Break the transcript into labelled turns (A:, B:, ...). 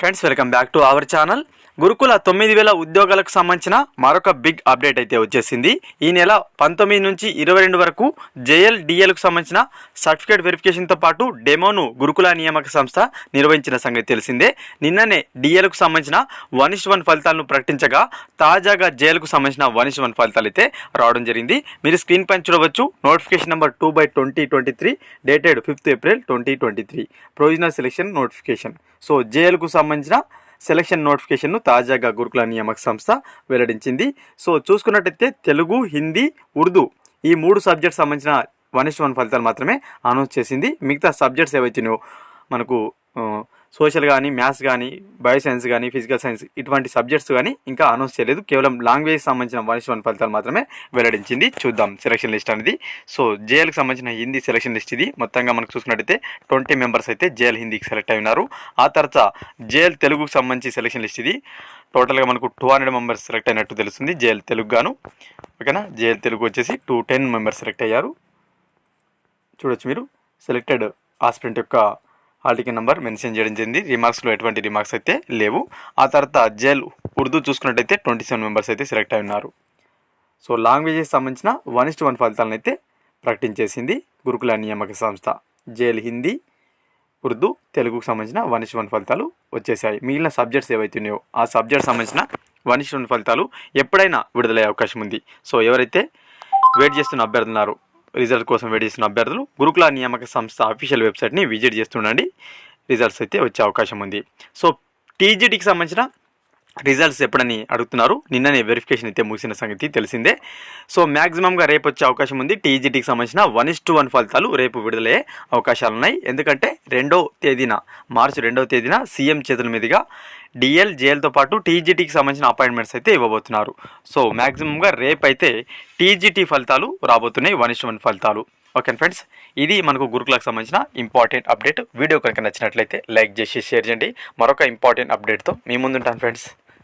A: Friends welcome back to our channel Gurukula తొమ్మిది వేల ఉద్యోగాలకు సంబంధించిన మరొక బిగ్ అప్డేట్ అయితే వచ్చేసింది. ఈ నెల పంతొమ్మిది నుంచి ఇరవై రెండు వరకు జేఎల్ డిఎల్కు సంబంధించిన సర్టిఫికేట్ వెరిఫికేషన్తో పాటు డెమోను గురుకుల నియామక సంస్థ నిర్వహించిన సంగతి తెలిసిందే. నిన్ననే డిఎల్కు సంబంధించిన వన్ ఇష్ వన్ ఫలితాలను ప్రకటించగా తాజాగా జేఎల్కు సంబంధించిన వన్ ఇష్ వన్ ఫలితాలు అయితే రావడం జరిగింది. మీరు స్క్రీన్ పైన చూడవచ్చు. Notification number two by twenty twenty three dated fifth April twenty twenty three provisional selection notification so జేఎల్కు సంబంధించిన సెలక్షన్ నోటిఫికేషన్ను తాజాగా గురుకుల నియామక సంస్థ వెల్లడించింది. సో చూసుకున్నట్టయితే తెలుగు హిందీ ఉర్దూ ఈ మూడు సబ్జెక్ట్స్ సంబంధించిన వన్ ఇస్ వన్ ఫలితాలు మాత్రమే అనౌన్స్ చేసింది. మిగతా సబ్జెక్ట్స్ ఏవైతున్నాయో మనకు సోషల్ కానీ మ్యాథ్స్ కానీ బయో సైన్స్ కానీ ఫిజికల్ సైన్స్ ఇటువంటి సబ్జెక్ట్స్ కానీ ఇంకా అనౌన్స్ చేయలేదు. కేవలం లాంగ్వేజ్ సంబంధించిన వన్ వన్ ఫలితాలు మాత్రమే వెల్లడించింది. చూద్దాం సెలక్షన్ లిస్ట్ అనేది. సో జేఎల్కి సంబంధించిన హిందీ సెలక్షన్ లిస్ట్ ఇది. మొత్తంగా మనకు చూసుకున్నట్టయితే ట్వంటీ మెంబర్స్ అయితే జేఎల్ హిందీకి సెలెక్ట్ అయి ఉన్నారు. ఆ తర్వాత జేఎల్ తెలుగుకు సంబంధించి సెలక్షన్ లిస్ట్ ఇది. టోటల్గా మనకు టూ హండ్రెడ్ మెంబర్స్ సెలెక్ట్ అయినట్టు తెలుస్తుంది జేఎల్ తెలుగు గాను. ఓకేనా? జేఎల్ తెలుగు వచ్చేసి టూ టెన్ మెంబర్స్ సెలెక్ట్ అయ్యారు. చూడొచ్చు మీరు. సెలెక్టెడ్ ఆస్పిరెంట్ యొక్క ఆర్టికల్ నెంబర్ మెన్షన్ చేయడం జరిగింది. రిమార్క్స్లో ఎటువంటి రిమార్క్స్ అయితే లేవు. ఆ తర్వాత జేల్ ఉర్దూ చూసుకున్నట్టయితే ట్వంటీ సెవెన్ మెంబర్స్ అయితే సెలెక్ట్ అయి ఉన్నారు. సో లాంగ్వేజెస్ సంబంధించిన వన్ ఇస్ట్ వన్ ఫలితాలను అయితే ప్రకటించేసింది గురుకుల నియామక సంస్థ. జేల్ హిందీ ఉర్దూ తెలుగుకు సంబంధించిన వన్ ఇస్ట్ వన్ ఫలితాలు వచ్చేసాయి మిగిలిన సబ్జెక్ట్స్ ఏవైతే ఉన్నాయో ఆ సబ్జెక్ట్ సంబంధించిన వన్ ఇస్ట్ వన్ ఫలితాలు ఎప్పుడైనా విడుదలయ్యే అవకాశం ఉంది. సో ఎవరైతే వెయిట్ చేస్తున్న అభ్యర్థులున్నారో రిజల్ట్ కోసం వెయిట్ చేస్తున్న అభ్యర్థులు గురుకుల నియామక సంస్థ అఫీషియల్ వెబ్సైట్ని విజిట్ చేస్తుండండి. రిజల్ట్స్ అయితే వచ్చే అవకాశం ఉంది. సో టీజీటీకి సంబంధించిన రిజల్ట్స్ ఎప్పుడని అడుగుతున్నారు? నిన్ననే వెరిఫికేషన్ అయితే ముగిసిన సంగతి తెలిసిందే. సో మ్యాక్సిమంగా రేపు వచ్చే అవకాశం ఉంది. టీజీటీకి సంబంధించిన వన్ ఇస్ టు వన్ ఫలితాలు రేపు విడుదలయ్యే అవకాశాలు ఉన్నాయి ఎందుకంటే రెండో తేదీన మార్చి రెండవ తేదీన సీఎం చేతుల మీదుగా డిఎల్ జేఎల్తో పాటు టీజీటీకి సంబంధించిన అపాయింట్మెంట్స్ అయితే ఇవ్వబోతున్నారు. సో మ్యాక్సిమంగా రేపు అయితే టీజీటీ ఫలితాలు రాబోతున్నాయి వన్ ఇస్ వన్ ఫలితాలు. ఓకే ఫ్రెండ్స్ ఇది మనకు గురుకులకు సంబంధించిన ఇంపార్టెంట్ అప్డేట్ వీడియో కనుక నచ్చినట్లయితే లైక్ చేసి షేర్ చేయండి. మరొక ఇంపార్టెంట్ అప్డేట్తో మీ ముందుంటాను ఫ్రెండ్స్